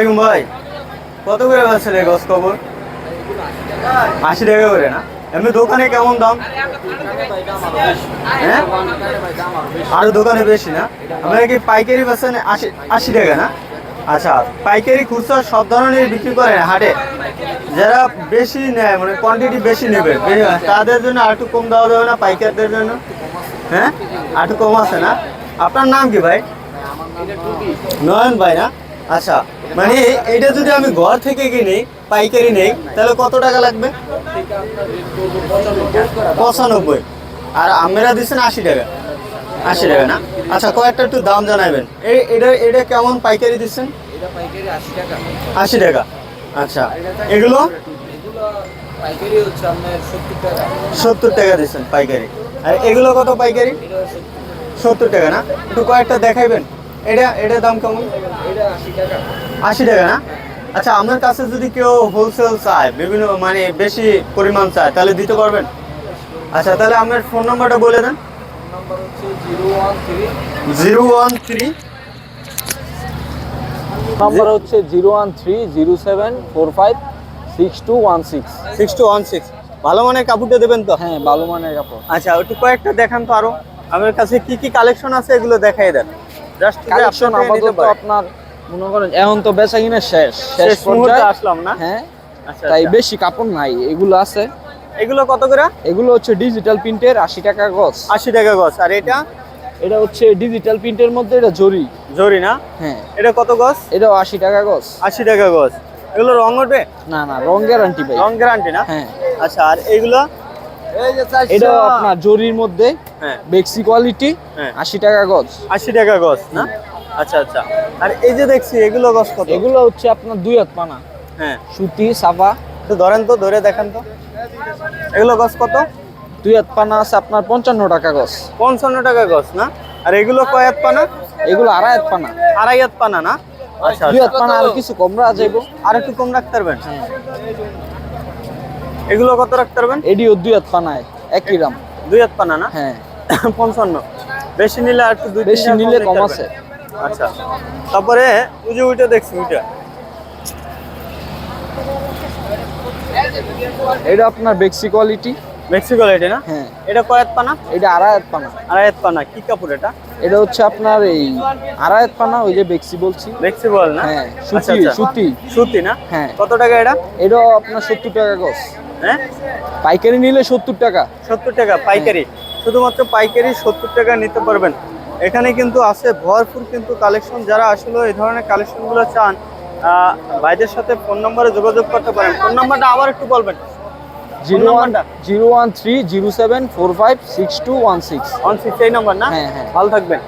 আলাইকুম ভাই। কত করে পাচ্ছেন এই গছ কবর? আশি টাকা করে না? এমনি দোকানে কেমন দাম? হ্যাঁ? আরও দোকানে বেশি না? আপনারা কি পাইকারি পাচ্ছেন আশি আশি টাকা না? আচ্ছা পাইকারি খুচরা সব ধরনের বিক্রি করেন হাটে। যারা বেশি নেয় মানে কোয়ান্টিটি বেশি নেবে তাদের জন্য আর একটু কম দেওয়া যাবে না, পাইকারদের জন্য? হ্যাঁ? আর একটু কম আছে না? আপনার নাম কি ভাই? নয়ন ভাই না? আচ্ছা মানে এটা যদি আমি ঘর থেকে কিনি পাইকারি নেই তাহলে কত টাকা লাগবে? পঁচানব্বই। আর আমরা দিচ্ছেন আশি টাকা। আশি টাকা না? আচ্ছা কয়েকটা একটু দাম জানাবেন। এই এটা এটা কেমন পাইকারি দিচ্ছেন? আশি টাকা। আচ্ছা এগুলো? সত্তর টাকা। দিচ্ছেন পাইকারি। আর এগুলো কত পাইকারি? সত্তর টাকা না? একটু কয়েকটা দেখাইবেন? এটা এটার দাম কেমন? এটা আশি টাকা আশি টাকা না? আচ্ছা আমার কাছে যদি কেউ হোলসেল চায় বিভিন্ন মানে বেশি পরিমাণ চায় তাহলে দিতে পারবেন? আচ্ছা তাহলে আপনার ফোন নাম্বারটা বলে দেন। জিরো ওয়ান থ্রি নাম্বার হচ্ছে zero one three zero seven four five six two one six six two one six ভালো মানের কাপড়টা দেবেন তো? হ্যাঁ ভালো মানের কাপড়। আচ্ছা একটু কয়েকটা দেখান তো আরও। আমার কাছে কি কি কালেকশন আছে এগুলো দেখাই দেন। কালেকশন আপাতত আপনার মনে করেন এখন তো বেচা কিনা শেষ। শেষ শেষ মুহূর্তে আসলাম না? হ্যাঁ আচ্ছা তাই আচ্ছা। বেশি কাপড় নাই এগুলো আছে। এগুলো কত করে? এগুলো হচ্ছে ডিজিটাল প্রিন্টের আশি টাকা গজ। আশি টাকা গছ আর এটা? এটা হচ্ছে ডিজিটাল প্রিন্টের মধ্যে এটা জরি। জরি না? হ্যাঁ। এটা কত এটাও আশি টাকা গজ। আশি টাকা গছ এগুলো রং উঠবে? না না রং গ্যারান্টি ভাই। রং গ্যারান্টি না? হ্যাঁ। আচ্ছা আর এইগুলো? এটাও আপনার জরির মধ্যে। বেক্সি কোয়ালিটি হ্যাঁ। আশি টাকা গজ। আশি টাকা গছ না? আচ্ছা আচ্ছা। আর এই যে দেখছি এগুলো গছ কত? এগুলো হচ্ছে আপনার দুই হাত পানা। হ্যাঁ। সুতি সাফা। একটু ধরেন তো ধরে দেখেন তো। এগুলো গছ কত? দুই হাত পানা আছে আপনার পঞ্চান্ন টাকা গজ। পঞ্চান্ন টাকা গছ না? আর এগুলো কয় হাত পানা? এগুলো আড়াই হাত পানা। আড়াই হাত পানা না? আচ্ছা দুই হাত আচ্ছা। পানা আর কিছু কম রাখা যাইব। আর একটু কম রাখতে পারবেন? হ্যাঁ। এগুলো কত রাখতে পারবেন? এডিও দুই হাত পানায় একই দাম। দুই হাত পানা না? হ্যাঁ। পঞ্চান্ন। বেশি নিলে আর একটু দুই বেশি নিলে কম আছে। আচ্ছা। তারপরে ওই যে ওইটা দেখছি ওইটা। এটা আপনার বেক্সি কোয়ালিটি। লাইটে না? হ্যাঁ। এটা কয় পানা? এটা আড়াই হাত পানা। আড়াই পানা। কি কাপড় এটা? এটা হচ্ছে আপনার এই আড়াই হাত পানা ওই যে বেক্সি বলছি। ফ্লেক্সিবল না? হ্যাঁ আচ্ছা, সুতি আচ্ছা। সুতি। সুতি না? হ্যাঁ। কত টাকা এটা? এটাও আপনার সত্তর টাকা গজ। হ্যাঁ? পাইকারি নিলে সত্তর টাকা। সত্তর টাকা পাইকারি। শুধুমাত্র পাইকারি সত্তর টাকা নিতে পারবেন। এখানে কিন্তু আছে ভরপুর কিন্তু কালেকশন। যারা আসলে এই ধরনের কালেকশনগুলো চান ভাইদের সাথে ফোন নম্বরে যোগাযোগ করতে পারেন। ফোন নাম্বারটা আবার একটু বলবেন। Zero one zero one three zero seven four five six two one six. One six এই নাম্বার না? হ্যাঁ, হ্যাঁ। ভালো থাকবেন।